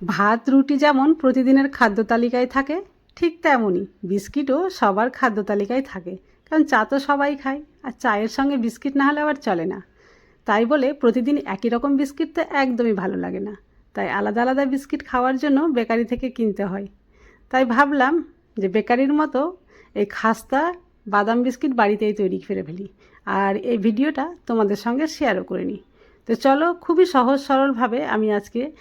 ভাত, রুটি যেমন প্রতিদিনের খাদ্য তালিকায় থাকে, ঠিক তেমনই বিস্কিটও সবার খাদ্য তালিকায় থাকে। কারণ চা তো সবাই খায়, আর চায়ের সঙ্গে বিস্কিট না হলে আবার চলে না। তাই বলে প্রতিদিন একই রকম বিস্কিট তো একদমই ভালো লাগে না। তাই আলাদা আলাদা বিস্কিট খাওয়ার জন্য বেকারি থেকে কিনতে হয়। তাই ভাবলাম যে বেকারির মতো এই খাস্তা, বাদাম বিস্কিট বাড়িতেই তৈরি করে ফেলি। আর এই ভিডিওটা তোমাদের সঙ্গে শেয়ারও করে নিই। তো চলো খুবই সহজ সরলভাবে আমি আজকে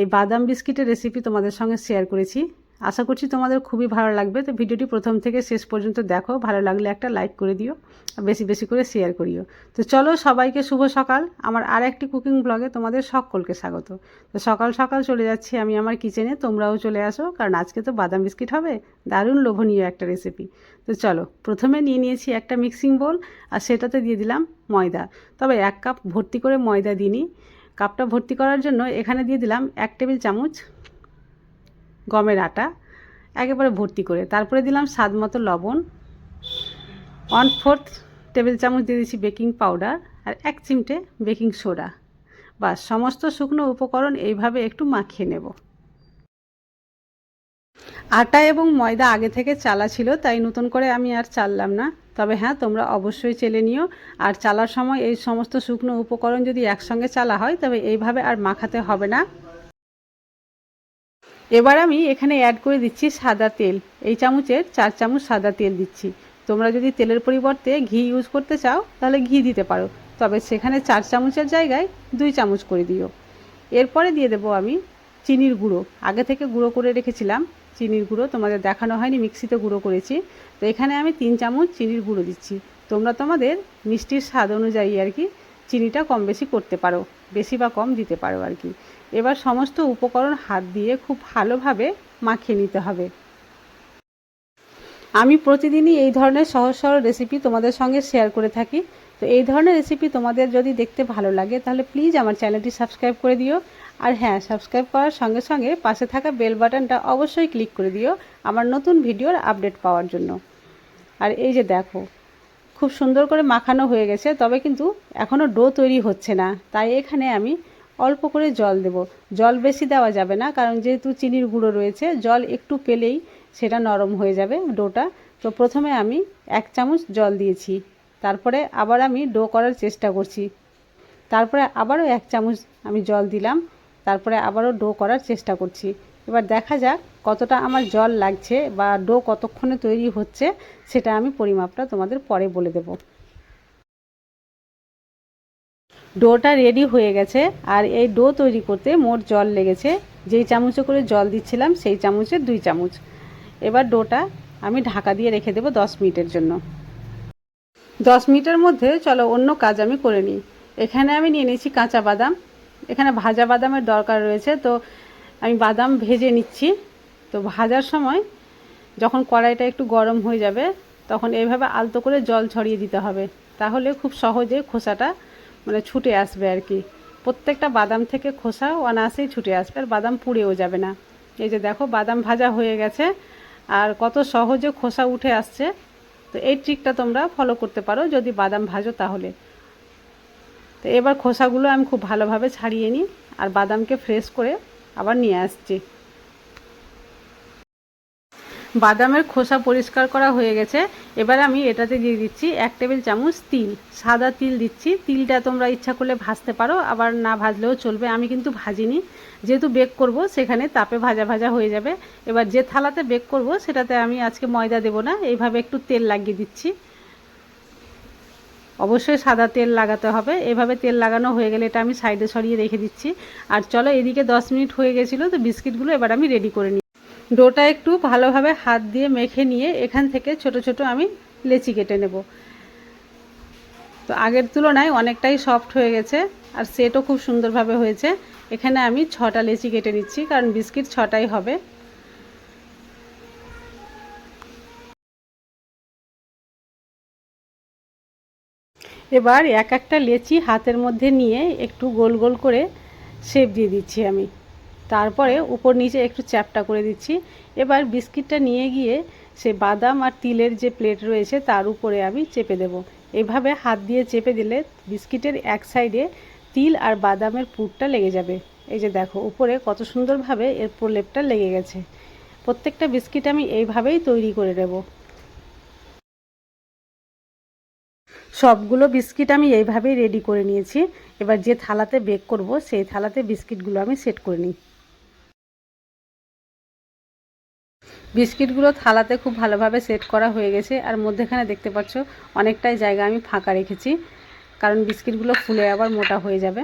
এই বাদাম বিস্কিটের রেসিপি তোমাদের সঙ্গে শেয়ার করেছি। আশা করছি তোমাদের খুবই ভালো লাগবে। তো ভিডিওটি প্রথম থেকে শেষ পর্যন্ত দেখো। ভালো লাগলে একটা লাইক করে দিও আর বেশি বেশি করে শেয়ার করিও। তো চলো সবাইকে শুভ সকাল। আমার আর একটি কুকিং ব্লগে তোমাদের সকলকে স্বাগত। তো সকাল সকাল চলে যাচ্ছি আমি আমার কিচেনে তোমরাও চলে আসো, কারণ আজকে তো বাদাম বিস্কিট হবে। দারুণ লোভনীয় একটা রেসিপি তো চলো, প্রথমে নিয়ে নিয়েছি একটা মিক্সিং বোল আর সেটাতে দিয়ে দিলাম ময়দা। তবে এক কাপ ভর্তি করে ময়দা দিইনি। কাপটা ভর্তি করার জন্য এখানে দিয়ে দিলাম এক টেবিল চামচ গমের আটা, একেবারে ভর্তি করে। তারপরে দিলাম স্বাদ মতো লবণ। ওয়ান ফোর্থ টেবিল চামচ দিয়ে দিচ্ছি বেকিং পাউডার আর এক চিমটে বেকিং সোডা। বা সমস্ত শুকনো উপকরণ এইভাবে একটু মাখিয়ে নেব। আটা এবং ময়দা আগে থেকে চালা ছিল, তাই নতুন করে আমি আর চাললাম না। তবে হ্যাঁ তোমরা অবশ্যই চেলে নিও। আর চালার সময় এই সমস্ত শুকনো উপকরণ যদি একসঙ্গে চালা হয়, তবে এইভাবে আর মাখাতে হবে না। এবার আমি এখানে অ্যাড করে দিচ্ছি সাদা তেল। এই চামচের চার চামচ সাদা তেল দিচ্ছি। তোমরা যদি তেলের পরিবর্তে ঘি ইউজ করতে চাও, তাহলে ঘি দিতে পারো। তবে সেখানে চার চামচের জায়গায় দুই চামচ করে দিও। এরপরে দিয়ে দেবো আমি চিনির গুঁড়ো। আগে থেকে গুঁড়ো করে রেখেছিলাম। চিনির গুঁড়ো তোমাদের দেখানো হয়নি, মিক্সিতে গুঁড়ো করেছি। তো এখানে আমি তিন চামচ চিনির গুঁড়ো দিচ্ছি। তোমরা তোমাদের মিষ্টির স্বাদ অনুযায়ী আর কি চিনিটা কম বেশি করতে পারো, বেশি বা কম দিতে পারো আর কি। এবার সমস্ত উপকরণ হাত দিয়ে খুব ভালোভাবে মাখিয়ে নিতে হবে। আমি প্রতিদিনই এই ধরনের সহজ সরল রেসিপি তোমাদের সঙ্গে শেয়ার করে থাকি। তো এই ধরনের রেসিপি তোমাদের যদি দেখতে ভালো লাগে, তাহলে প্লিজ আমার চ্যানেলটি সাবস্ক্রাইব করে দিও। আর হ্যাঁ সাবস্ক্রাইব করার সঙ্গে সঙ্গে পাশে থাকা বেল বাটনটা অবশ্যই ক্লিক করে দিও আমার নতুন ভিডিওর আপডেট পাওয়ার জন্য। আর এই যে দেখো, খুব সুন্দর করে মাখানো হয়ে গেছে, তবে কিন্তু এখনও ডো তৈরি হচ্ছে না। তাই এখানে আমি অল্প করে জল দেব। জল বেশি দেওয়া যাবে না, কারণ যেহেতু চিনির গুঁড়ো রয়েছে, জল একটু পেলেই সেটা নরম হয়ে যাবে ডোটা তো প্রথমে আমি এক চামচ জল দিয়েছি, তারপরে আবার আমি ডো করার চেষ্টা করছি। তারপরে আবারও এক চামচ আমি জল দিলাম। তারপরে আবারও ডো করার চেষ্টা করছি। এবার দেখা যাক কতটা আমার জল লাগছে বা ডো কতক্ষণে তৈরি হচ্ছে, সেটা আমি পরিমাপটা তোমাদের পরে বলে দেবো। ডোটা রেডি হয়ে গেছে, আর এই ডো তৈরি করতে মোট জল লেগেছে। যেই চামচে করে জল দিচ্ছিলাম, সেই চামচের দুই চামচ। এবার ডোটা আমি ঢাকা দিয়ে রেখে দেবো দশ মিনিটের জন্য। দশ মিনিটের মধ্যে চলো অন্য কাজ আমি করে নিই। এখানে আমি নিয়ে নিয়েছি কাঁচা বাদাম। এখানে ভাজা বাদামের দরকার রয়েছে, তো আমি বাদাম ভেজে নিচ্ছি। তো ভাজার সময় যখন কড়াইটা একটু গরম হয়ে যাবে, তখন এইভাবে আলতো করে জল ছড়িয়ে দিতে হবে। তাহলে খুব সহজে খোসাটা মানে ছুটে আসবে আর কি। প্রত্যেকটা বাদাম থেকে খোসা অনায়াসেই ছুটে আসবে, আর বাদাম পুড়েও যাবে না। এই যে দেখো, বাদাম ভাজা হয়ে গেছে, আর কত সহজে খোসা উঠে আসছে। তো এই ট্রিকটা তোমরা ফলো করতে পারো, যদি বাদাম ভাজো তাহলে। তো এবার খোসাগুলো আমি খুব ভালোভাবে ছাড়িয়ে নিই আর বাদামকে ফ্রেশ করে আবার নিয়ে আসছি। বাদামের খোসা পরিষ্কার করা হয়ে গেছে। এবার আমি এটাতে দিয়ে দিচ্ছি এক টেবিল চামচ তিল। সাদা তিল দিচ্ছি। তিলটা তোমরা ইচ্ছা করলে ভাজতে পারো, আবার না ভাজলেও চলবে। আমি কিন্তু ভাজিনি। যেহেতু বেক করব, সেখানে তাপে ভাজা ভাজা হয়ে যাবে। এবার যে থালাতে বেক করব, সেটাতে আমি আজকে ময়দা দেব না। এইভাবে একটু তেল লাগিয়ে দিচ্ছি। অবশ্যই সাদা তেল লাগাতে হবে। এভাবে তেল লাগানো হয়ে গেলে এটা আমি সাইডে সরিয়ে রেখে দিচ্ছি। আর চলো এদিকে দশ মিনিট হয়ে গেছিল, তো বিস্কিটগুলো এবার আমি রেডি করে নিই। ডোটা একটু ভালোভাবে হাত দিয়ে মেখে নিয়ে এখান থেকে ছোট ছোট আমি লেচি কেটে নেব। তো আগের তুলনায় অনেকটাই সফট হয়ে গেছে, আর সেটও খুব সুন্দরভাবে হয়েছে। এখানে আমি ছটা লেচি কেটে নিচ্ছি, কারণ বিস্কিট ছটাই হবে। এবার এক একটা লেচি হাতের মধ্যে নিয়ে একটু গোল গোল করে শেপ দিয়ে দিচ্ছি আমি। তারপরে উপর নিচে একটু চ্যাপটা করে দিচ্ছি। এবার বিস্কিটটা নিয়ে গিয়ে সে বাদাম আর তিলের যে প্লেট রয়েছে তার উপরে আমি চেপে দেব। এভাবে হাত দিয়ে চেপে দিলে বিস্কিটের এক সাইডে তিল আর বাদামের পুরটা লেগে যাবে। এই যে দেখো, উপরে কত সুন্দরভাবে এর প্রলেপটা লেগে গেছে। প্রত্যেকটা বিস্কিট আমি এইভাবেই তৈরি করে নেব। সবগুলো বিস্কিট আমি এইভাবেই রেডি করে নিয়েছি। এবার যে থালাতে বেক করব, সেই থালাতে বিস্কিটগুলো আমি সেট করে নিই। বিস্কিটগুলো থালাতে খুব ভালোভাবে সেট করা হয়ে গেছে, আর মধ্যেখানে দেখতে পাচ্ছ অনেকটাই জায়গা আমি ফাঁকা রেখেছি, কারণ বিস্কিটগুলো ফুলে আবার মোটা হয়ে যাবে।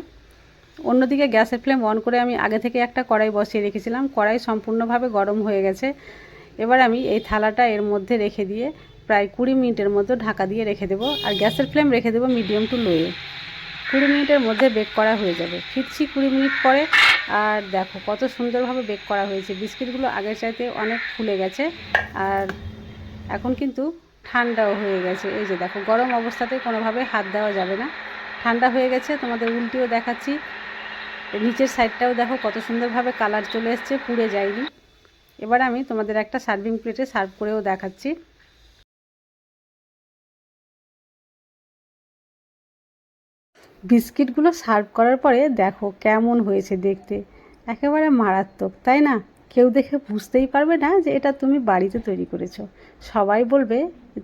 অন্যদিকে গ্যাসের ফ্লেম অন করে আমি আগে থেকে একটা কড়াই বসিয়ে রেখেছিলাম। কড়াই সম্পূর্ণভাবে গরম হয়ে গেছে। এবার আমি এই থালাটা এর মধ্যে রেখে দিয়ে প্রায় কুড়ি মিনিটের মতো ঢাকা দিয়ে রেখে দেবো আর গ্যাসের ফ্লেম রেখে দেবো মিডিয়াম টু লোয়ে। কুড়ি মিনিটের মধ্যে বেক করা হয়ে যাবে। ফিরছি কুড়ি মিনিট পরে আর দেখো কত সুন্দরভাবে বেক করা হয়েছে। বিস্কিটগুলো আগের চাইতে অনেক ফুলে গেছে আর এখন কিন্তু ঠান্ডাও হয়ে গেছে। এই যে দেখো, গরম অবস্থাতে কোনোভাবে হাত দেওয়া যাবে না। ঠান্ডা হয়ে গেছে, তোমাদের উল্টিও দেখাচ্ছি। নিচের সাইডটাও দেখো কত সুন্দরভাবে কালার চলে এসছে, পুড়ে যায়নি। এবার আমি তোমাদের একটা সার্ভিং প্লেটে সার্ভ করেও দেখাচ্ছি। বিস্কিটগুলো সার্ভ করার পরে দেখো কেমন হয়েছে দেখতে। একেবারে মারাত্মক, তাই না? কেউ দেখে বুঝতেই পারবে না যে এটা তুমি বাড়িতে তৈরি করেছ। সবাই বলবে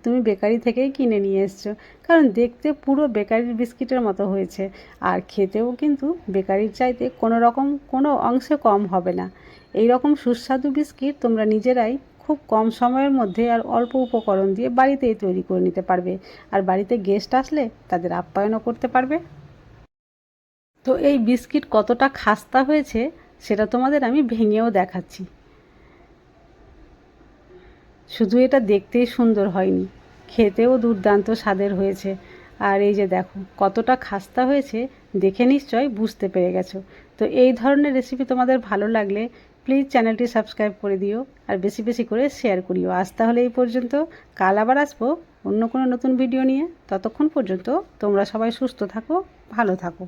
তুমি বেকারি থেকেই কিনে নিয়ে এসছো, কারণ দেখতে পুরো বেকারির বিস্কিটের মতো হয়েছে। আর খেতেও কিন্তু বেকারির চাইতে কোনো রকম, কোনো অংশে কম হবে না। এই রকম সুস্বাদু বিস্কিট তোমরা নিজেরাই খুব কম সময়ের মধ্যে আর অল্প উপকরণ দিয়ে বাড়িতেই তৈরি করে নিতে পারবে। আর বাড়িতে গেস্ট আসলে তাদের আপ্যায়নও করতে পারবে। তো এই বিস্কিট কতটা খাস্তা হয়েছে, সেটা তোমাদের আমি ভেঙেও দেখাচ্ছি। শুধু এটা দেখতেই সুন্দর হয়নি, খেতেও দুর্দান্ত স্বাদের হয়েছে। আর এই যে দেখো, কতটা খাস্তা হয়েছে, দেখে নিশ্চয় বুঝতে পেরে গেছো। তো এই ধরনের রেসিপি তোমাদের ভালো লাগলে প্লিজ চ্যানেলটি সাবস্ক্রাইব করে দিও, আর বেশি বেশি করে শেয়ার করিও। আজ তাহলে এই পর্যন্ত, কাল আবার আসব অন্য কোনো নতুন ভিডিও নিয়ে। ততক্ষণ পর্যন্ত তোমরা সবাই সুস্থ থাকো, ভালো থাকো।